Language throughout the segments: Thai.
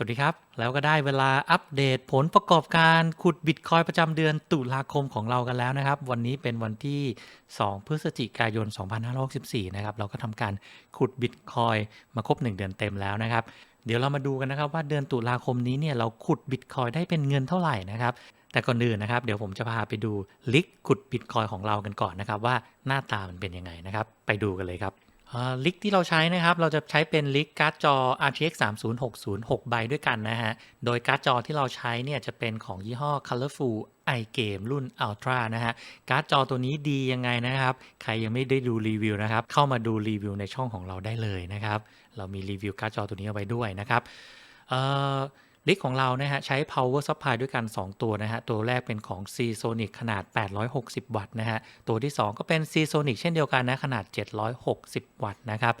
สวัสดีครับ แล้วก็ได้เวลาอัปเดตผลประกอบการขุดบิตคอยประจำเดือนตุลาคมของเรากันแล้วนะครับ วันนี้เป็นวันที่ 2 พฤศจิกายน 2564 นะครับ เราก็ทำการขุดบิตคอยมาครบ 1 เดือนเต็มแล้วนะครับ เดี๋ยวเรามาดูกันนะครับว่าเดือนตุลาคมนี้เนี่ยเราขุดบิตคอยได้เป็นเงินเท่าไหร่นะครับแต่ก่อนอื่นนะครับเดี๋ยวผมจะพาไปดูลิกขุดบิตคอยของเรากันก่อนนะครับว่าหน้าตามันเป็นยังไงนะครับ ไปดูกันเลยครับ ลิกที่เราใช้นะครับ เราจะใช้เป็นลิกการ์ดจอ RTX 3060 6ใบด้วยกันนะฮะ โดยการ์ดจอที่เราใช้เนี่ยจะเป็นของยี่ห้อ Colorful iGame รุ่น Ultra นะฮะ การ์ดจอตัวนี้ดียังไงนะครับ ใครยังไม่ได้ดูรีวิวนะครับ เข้ามาดูรีวิวในช่องของเราได้เลยนะครับ เรามีรีวิวการ์ดจอตัวนี้เอาไว้ด้วยนะครับ เอ่อ ลิกของเรานะฮะใช้ power supply ด้วยกัน 2 ตัวนะฮะ ตัวแรกเป็นของ Seasonic ขนาด 860 วัตต์นะฮะ ตัวที่ 2 ก็เป็น Seasonic เช่นเดียวกันนะ ขนาด 760 วัตต์นะครับ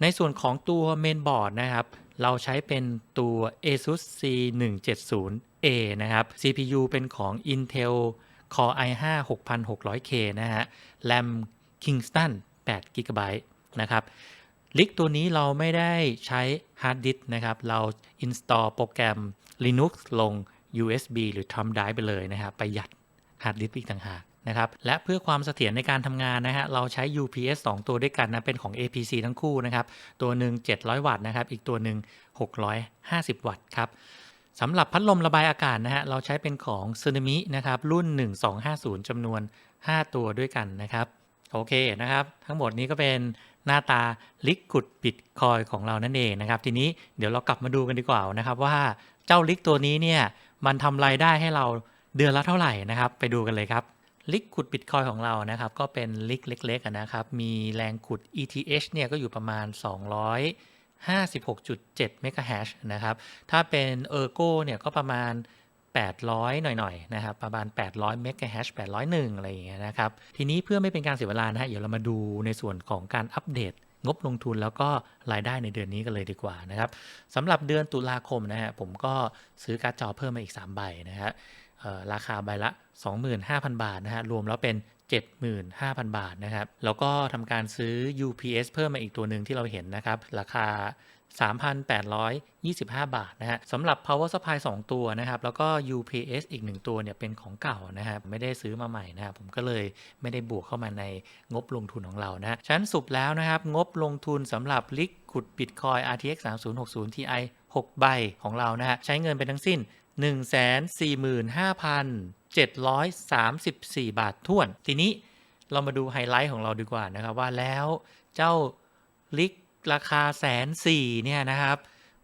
ในส่วนของตัว main board นะครับ เราใช้เป็นตัว ASUS C170A นะครับ CPU เป็นของ Intel Core i5 6600K นะฮะ RAM Kingston 8 GB นะครับ ลิกตัวนี้เราไม่ได้ใช้ฮาร์ดดิสก์นะครับ เรา install โปรแกรม Linux ลง USB หรือ Thumb Drive ไปเลยนะครับประหยัดฮาร์ดดิสก์อีกต่างหากนะครับและเพื่อความเสถียรในการทำงานนะฮะเราใช้ UPS 2 ตัวด้วยกันนะเป็นของ APC ทั้งคู่นะครับตัวหนึ่ง 700 วัตต์นะครับอีกตัวหนึ่ง 650 วัตต์ครับสำหรับพัดลมระบายอากาศนะฮะเราใช้เป็นของ s u n a m i นะครับรุ่น 1250จำนวน 5 ตัวด้วยกันนะครับโอเคนะครับ ทั้งหมดนี้ก็เป็น หน้าตาลิกกุดบิตคอยของเรานั่นเองนะครับ ทีนี้เดี๋ยวเรากลับมาดูกันดีกว่านะครับว่าเจ้าลิกตัวนี้เนี่ยมันทำรายได้ให้เราเดือนละเท่าไหร่นะครับ ไปดูกันเลยครับลิกขุดบิตคอยของเรานะครับ ก็เป็นลิกเล็กๆนะครับ มีแรงขุด ETH เนี่ยก็อยู่ประมาณ 256.7 เมกะแฮชนะครับ ถ้าเป็น Ergo เนี่ยก็ประมาณ 800 หน่อยๆนะครับประมาณ 800เมกะแฮช801 อะไรอย่างเงี้ยนะครับ ทีนี้เพื่อไม่เป็นการเสียเวลานะฮะเดี๋ยวเรามาดูในส่วนของการอัปเดตงบลงทุนแล้วก็รายได้ในเดือนนี้กันเลยดีกว่านะครับสำหรับเดือนตุลาคมนะฮะผมก็ซื้อการ์ดจอเพิ่มมาอีก 3 ใบนะฮะราคาใบละ 25,000 บาทนะฮะรวมแล้วเป็น 75,000 บาทนะครับแล้วก็ทำการซื้อ UPS เพิ่มมาอีกตัวหนึ่งที่เราเห็นนะครับราคา 3,825 บาทนะฮะสำหรับ power supply 2 ตัวนะครับ แล้วก็ UPS อีก 1 ตัวเนี่ยเป็นของเก่านะครับไม่ได้ซื้อมาใหม่นะครับผมก็เลยไม่ได้บวกเข้ามาในงบลงทุนของเรานะชั้นสุดแล้วนะครับ งบลงทุนสำหรับลิกขุด Bitcoin RTX 3060 Ti 6 ใบของเรานะฮะใช้เงินไปทั้งสิ้น 145,734 บาทท้วน ทีนี้เรามาดูไฮไลท์ของเราดีกว่านะครับว่าแล้วเจ้าลิก ราคาแสนสี่เนี่ยนะครับ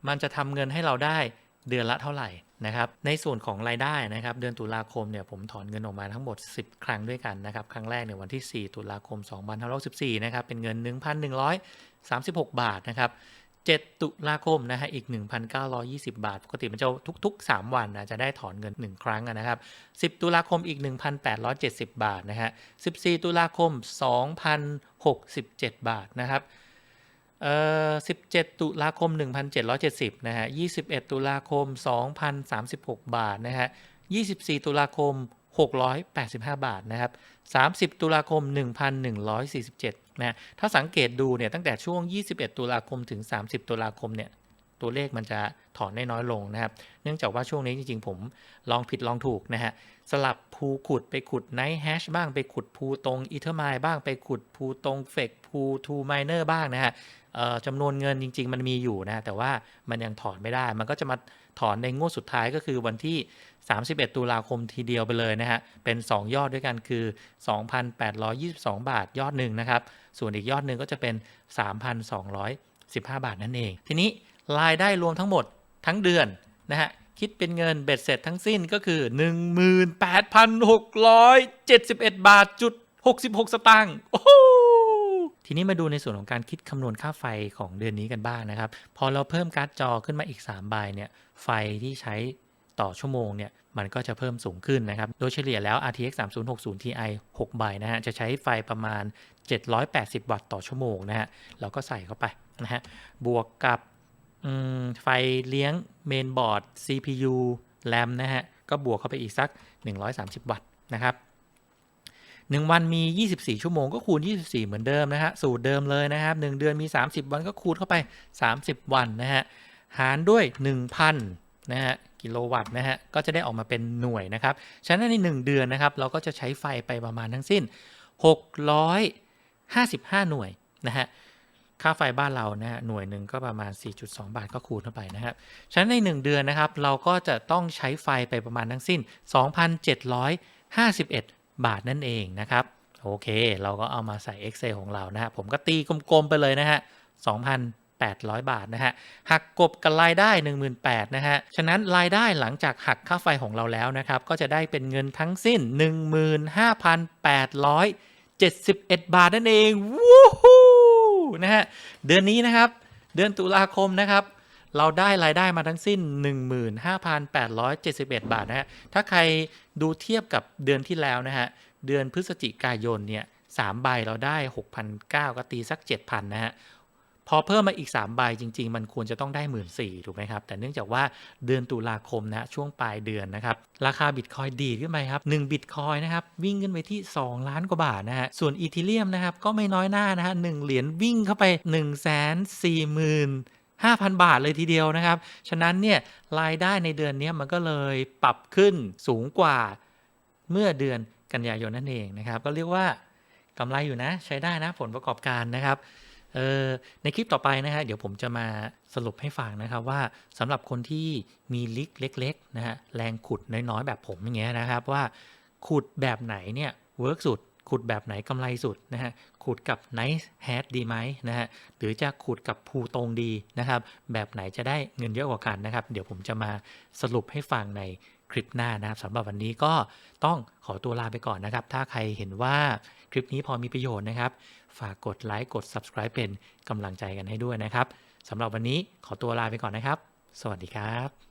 มันจะทำเงินให้เราได้เดือนละเท่าไหร่นะครับ ในส่วนของรายได้นะครับ เดือนตุลาคมเนี่ยผมถอนเงินออกมาทั้งหมด 10 ครั้งด้วยกันนะครับ ครั้งแรกในวันที่ 4 ตุลาคม 2514นะครับ เป็นเงิน 1,136 บาทนะครับ 7 ตุลาคมนะฮะอีก 1,920 บาท ปกติมันจะทุก ๆ 3 วันนะจะได้ถอนเงิน 1 ครั้งนะครับ 10 ตุลาคมอีก 1,870 บาทนะฮะ 14 ตุลาคม 2,067 บาทนะครับ เอ่อ17 ตุลาคม 1,770 นะฮะ 21 ตุลาคม 2,036 บาท นะฮะ 24 ตุลาคม 685 บาท นะครับ 30 ตุลาคม 1,147 นะ ถ้าสังเกตดูเนี่ย ตั้งแต่ช่วง 21 ตุลาคมถึง 30 ตุลาคม เนี่ย ตัวเลขมันจะถอนได้น้อยลงนะครับ เนื่องจากว่าช่วงนี้จริงๆ ผมลองผิดลองถูกนะฮะ สลับภูขุดไปขุดไนท์แฮชบ้าง ไปขุดภูตรงอีเทอร์ไมบ้าง ไปขุดภูตรงเฟก ภูทูไมเนอร์บ้างนะฮะจำนวนเงินจริง ๆ มันมีอยู่นะแต่ว่ามันยังถอนไม่ได้ มันก็จะมาถอนในงวดสุดท้ายก็คือวันที่ 31 ตุลาคมทีเดียวไปเลยนะฮะ เป็น 2 ยอดด้วยกันคือ 2,822 บาทยอดหนึ่งนะครับ ส่วนอีกยอดหนึ่งก็จะเป็น 3,215 บาทนั่นเอง ทีนี้รายได้รวมทั้งหมดทั้งเดือนนะฮะ คิดเป็นเงินเบ็ดเสร็จทั้งสิ้นก็คือ 18,671 บาทจุด66 สตางค์โอ้ ทีนี้มาดูในส่วนของการคิดคำนวณค่าไฟของเดือนนี้กันบ้างนะครับ พอเราเพิ่มการ์ดจอขึ้นมาอีก 3 ใบเนี่ยไฟที่ใช้ต่อชั่วโมงเนี่ยมันก็จะเพิ่มสูงขึ้นนะครับ โดยเฉลี่ยแล้ว RTX 3060 Ti 6 ใบนะฮะ จะใช้ไฟประมาณ 780 วัตต์ต่อชั่วโมงนะฮะ เราก็ใส่เข้าไปนะฮะ บวกกับไฟเลี้ยงเมนบอร์ด CPU RAM นะฮะ ก็บวกเข้าไปอีกสัก 130 วัตต์นะครับ 1 วันมี 24 ชั่วโมงก็คูณ 24 เหมือนเดิมนะฮะสูตรเดิมเลยนะครับ 1 เดือนมี 30 วันก็คูณเข้าไป 30 วันนะฮะหารด้วย 1,000นะฮะกิโลวัตต์นะฮะก็จะได้ออกมาเป็นหน่วยนะครับฉะนั้นใน 1 เดือนนะครับ เราก็จะใช้ไฟไปประมาณทั้งสิ้น 655 หน่วยนะฮะค่าไฟบ้านเรานะฮะหน่วยหนึ่งก็ประมาณ 4.2 บาทก็คูณเข้าไปนะครับ ฉะนั้นใน 1 เดือนนะครับ เราก็จะต้องใช้ไฟไปประมาณทั้งสิ้น 2,751 บาทนั่นเองนะครับ โอเค เราก็เอามาใส่ Excel ของเรานะฮะ ผมก็ตีกลมๆไปเลยนะฮะ2,800 บาทนะฮะ หักกบกับรายได้ 18,000นะฮะ ฉะนั้นรายได้หลังจากหักค่าไฟของเราแล้วนะครับ ก็จะได้เป็นเงินทั้งสิ้น 15,871 บาทนั่นเอง วู้ฮู้นะฮะ เดือนนี้นะครับ เดือนตุลาคมนะครับ เราได้รายได้มาทั้งสิ้น 15,871 บาทนะฮะ ถ้าใครดูเทียบกับเดือนที่แล้วนะฮะ เดือนพฤศจิกายนเนี่ยสามใบเราได้ 6,900 ก็ตีสัก 7,000 นะฮะ พอเพิ่มมาอีก 3 ใบจริง ๆ มันควรจะต้องได้ 1 4ื่นถูกไหมครับ แต่เนื่องจากว่าเดือนตุลาคมนะช่วงปลายเดือนนะครับ ราคาบิตคอยดีขึ้นไปครับ1บิตคอยนะครับ วิ่งขึ้นไปที่ 2 ล้านกว่าบาทนะฮะ ส่วนอีทีเรียมนะครับ ก็ไม่น้อยหน้านะฮะหเหรียญวิ่งเข้าไป 1 4 0 0 0 0 5,000 บาทเลยทีเดียวนะครับ ฉะนั้นเนี่ยรายได้ในเดือนนี้มันก็เลยปรับขึ้นสูงกว่าเมื่อเดือนกันยายนนั่นเองนะครับ ก็เรียกว่ากำไรอยู่นะใช้ได้นะผลประกอบการนะครับเออในคลิปต่อไปนะฮะเดี๋ยวผมจะมาสรุปให้ฟังนะครับว่าสำหรับคนที่มีลิกเล็กๆนะฮะแรงขุดน้อยๆแบบผมอย่างเงี้ยนะครับว่าขุดแบบไหนเนี่ยเวิร์กสุด ขุดแบบไหนกำไรสุดนะฮะขุดกับ Nice Hat ดีไหมนะฮะหรือจะขุดกับภูตรงดีนะครับแบบไหนจะได้เงินเยอะกว่ากันนะครับ เดี๋ยวผมจะมาสรุปให้ฟังในคลิปหน้านะครับสำหรับวันนี้ก็ต้องขอตัวลาไปก่อนนะครับ ถ้าใครเห็นว่าคลิปนี้พอมีประโยชน์นะครับ ฝากกดไลค์กด subscribe เป็นกำลังใจกันให้ด้วยนะครับสำหรับวันนี้ขอตัวลาไปก่อนนะครับ สวัสดีครับ